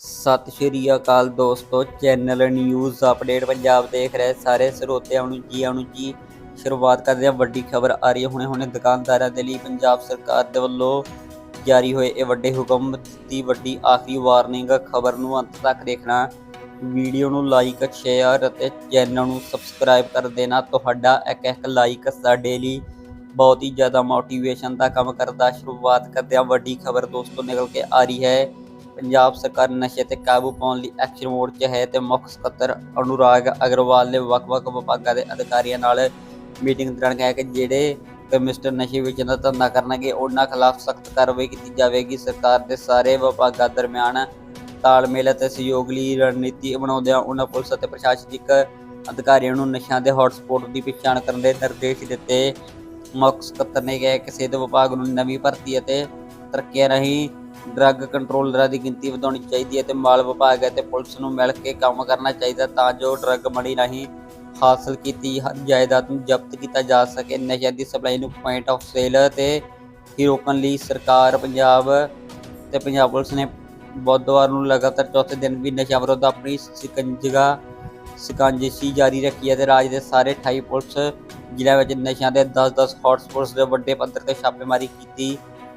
ਸਤਿ ਸ਼੍ਰੀ ਅਕਾਲ ਦੋਸਤੋ, channel news update Punjab ਦੇਖ ਰਹੇ ਸਾਰੇ ਸਰੋਤਿਆਂ ਨੂੰ ਜੀ ਆਇਆਂ ਜੀ। ਸ਼ੁਰੂਆਤ ਕਰਦੇ ਹਾਂ, ਵੱਡੀ ਖਬਰ ਆ ਰਹੀ ਹੈ। ਹੁਣੇ ਹੁਣੇ ਦੁਕਾਨਦਾਰਾਂ ਦੇ ਲਈ ਪੰਜਾਬ ਸਰਕਾਰ ਦੇ ਵੱਲੋਂ ਜਾਰੀ ਹੋਏ ਇਹ ਵੱਡੇ ਹੁਕਮ ਦੀ ਵੱਡੀ ਆਖਰੀ ਵਾਰਨਿੰਗ। ਖਬਰ ਨੂੰ ਅੰਤ ਤੱਕ ਦੇਖਣਾ, ਵੀਡੀਓ ਨੂੰ ਲਾਈਕ, ਸ਼ੇਅਰ ਅਤੇ ਚੈਨਲ ਨੂੰ ਸਬਸਕ੍ਰਾਈਬ ਕਰ ਦੇਣਾ। ਤੁਹਾਡਾ ਇੱਕ ਇੱਕ ਲਾਈਕ ਸਾਡੇ ਲਈ ਬਹੁਤ ਹੀ ਜ਼ਿਆਦਾ ਮੋਟੀਵੇਸ਼ਨ ਦਾ ਕੰਮ ਕਰਦਾ। ਸ਼ੁਰੂਆਤ ਕਰਦੇ ਹਾਂ, ਵੱਡੀ ਖਬਰ ਦੋਸਤੋ ਨਿਕਲ ਕੇ ਆ ਰਹੀ ਹੈ। ਪੰਜਾਬ ਸਰਕਾਰ ਨਸ਼ੇ ਤੇ ਕਾਬੂ ਪਾਉਣ ਲਈ ਐਕਸ਼ਨ ਮੋਡ 'ਚ ਹੈ ਤੇ ਮੁੱਖ ਸਕੱਤਰ ਅਨੁਰਾਗ ਅਗਰਵਾਲ ਨੇ ਵੱਖ-ਵੱਖ ਵਿਭਾਗਾਂ ਦੇ ਅਧਿਕਾਰੀਆਂ ਨਾਲ ਮੀਟਿੰਗ ਦੌਰਾਨ ਕਿਹਾ ਕਿ ਜਿਹੜੇ ਕਮਿਸਟਰ ਨਸ਼ੇ ਵੇਚਣ ਦਾ ਧੰਦਾ ਕਰਨਗੇ, ਉਹਨਾਂ ਖਿਲਾਫ ਸਖਤ ਕਾਰਵਾਈ ਕੀਤੀ ਜਾਵੇਗੀ। ਸਰਕਾਰ ਦੇ ਸਾਰੇ ਵਿਭਾਗਾਂ ਦਰਮਿਆਨ ਤਾਲਮੇਲ ਅਤੇ ਸਹਿਯੋਗ ਲਈ ਰਣਨੀਤੀ ਬਣਾਉਂਦਿਆਂ ਉਹਨਾਂ ਪੁਲਿਸ ਅਤੇ ਪ੍ਰਸ਼ਾਸਨਿਕ ਅਧਿਕਾਰੀਆਂ ਨੂੰ ਨਸ਼ਿਆਂ ਦੇ ਹੌਟਸਪੌਟ ਦੀ ਪਛਾਣ ਕਰਨ ਦੇ ਨਿਰਦੇਸ਼ ਦਿੱਤੇ। ਮੁੱਖ ਸਕੱਤਰ ਨੇ ਕਿਹਾ ਕਿ ਸਿਹਤ ਵਿਭਾਗ ਨੂੰ ਨਵੀਂ ਭਰਤੀ ਅਤੇ ਤਰੱਕੀਆਂ ਰਾਹੀਂ ਡਰੱਗ ਕੰਟਰੋਲਰਾਂ ਦੀ ਗਿਣਤੀ ਵਧਾਉਣੀ ਚਾਹੀਦੀ ਹੈ ਤੇ ਮਾਲ ਵਿਭਾਗ ਅਤੇ ਪੁਲਿਸ ਨੂੰ ਮਿਲ ਕੇ ਕੰਮ ਕਰਨਾ ਚਾਹੀਦਾ ਤਾਂ ਜੋ ਡਰੱਗ ਮਣੀ ਰਾਹੀਂ ਹਾਸਲ ਕੀਤੀ ਜਾਇਦਾਦ ਨੂੰ ਜ਼ਬਤ ਕੀਤਾ ਜਾ ਸਕੇ। ਨਸ਼ਿਆਂ ਦੀ ਸਪਲਾਈ ਨੂੰ ਪੁਆਇੰਟ ਆਫ ਸੇਲ ਤੇ ਹੀ ਰੋਕਣ ਲਈ ਸਰਕਾਰ ਪੰਜਾਬ ਤੇ ਪੰਜਾਬ ਪੁਲਿਸ ਨੇ ਬੁੱਧਵਾਰ ਨੂੰ ਲਗਾਤਾਰ ਚੌਥੇ ਦਿਨ ਵੀ ਨਸ਼ਾ ਵਿਰੁੱਧ ਆਪਣੀ ਸਿਕੰਜਗਾ ਸਿਕੰਜਸ਼ੀ ਜਾਰੀ ਰੱਖੀ ਹੈ ਤੇ ਰਾਜ ਦੇ ਸਾਰੇ 28 ਪੁਲਿਸ ਜ਼ਿਲ੍ਹਿਆਂ ਵਿੱਚ ਨਸ਼ਿਆਂ ਦੇ 10-10 ਹੌਟਸਪੌਟਸ ਦੇ ਵੱਡੇ ਪੱਧਰ ਤੇ ਛਾਪੇਮਾਰੀ ਕੀਤੀ